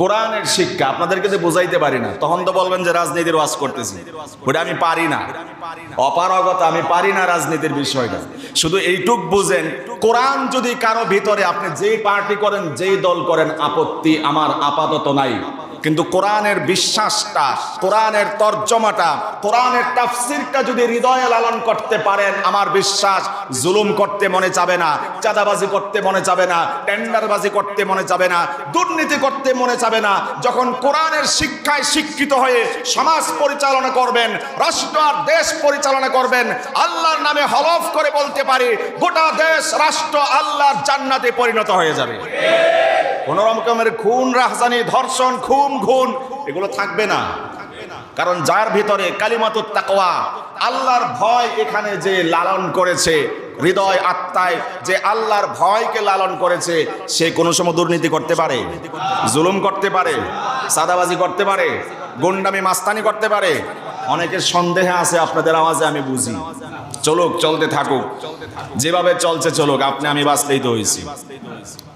কোরআনের শিক্ষা, আপনাদেরকে যে বোঝাইতে পারি না, তখন তো বলবেন যে রাজনীতির ওয়াজ করতেছি। ওটা আমি পারি না। অপারগত, আমি পারি না রাজনীতির বিষয়টা। শুধু এইটুক বুঝেন, কোরআন যদি কারও ভিতরে আপনি যেই পার্টি করেন, যেই দল করেন, আপত্তি আমার আপাতত নাই। কিন্তু কোরআনের বিশ্বাসটা, কোরআনের তর্জমাটা, কোরআনের তাফসিরটা যদি হৃদয়ে লালন করতে পারেন, আমার বিশ্বাস জুলুম করতে মনে যাবে না, চাঁদাবাজি করতে মনে যাবে না, টেন্ডারবাজি করতে মনে যাবে না, দুর্নীতি করতে মনে যাবে না, যখন কোরআনের শিক্ষায় শিক্ষিত হয়ে সমাজ পরিচালনা করবেন, রাষ্ট্র আর দেশ পরিচালনা করবেন, আল্লাহর নামে হলফ করে বলতে পারি, গোটা দেশ, রাষ্ট্র আল্লাহর জান্নাতে পরিণত হয়ে যাবে। কোন রকমের খুন, রাহজানি, ধর্ষণ, খুন খুন এগুলো থাকবে না। কারণ যার ভিতরে কালিমাতুত তাকওয়া, আল্লাহর ভয় এখানে যে লালন করেছে, হৃদয় আত্মায় যে আল্লাহর ভয়কে লালন করেছে, সে কোনো সময় দুর্নীতি করতে পারে, জুলুম করতে পারে, সাদাবাজি করতে পারে, গুন্ডামি, মাস্তানি করতে পারে। অনেকের সন্দেহে আছে, আপনাদের আওয়াজে আমি বুঝি। চলুক, চলতে থাকুক। যেভাবে চলছে, চলুক। আপনি, আমি বাঁচতেই তো হয়েছি।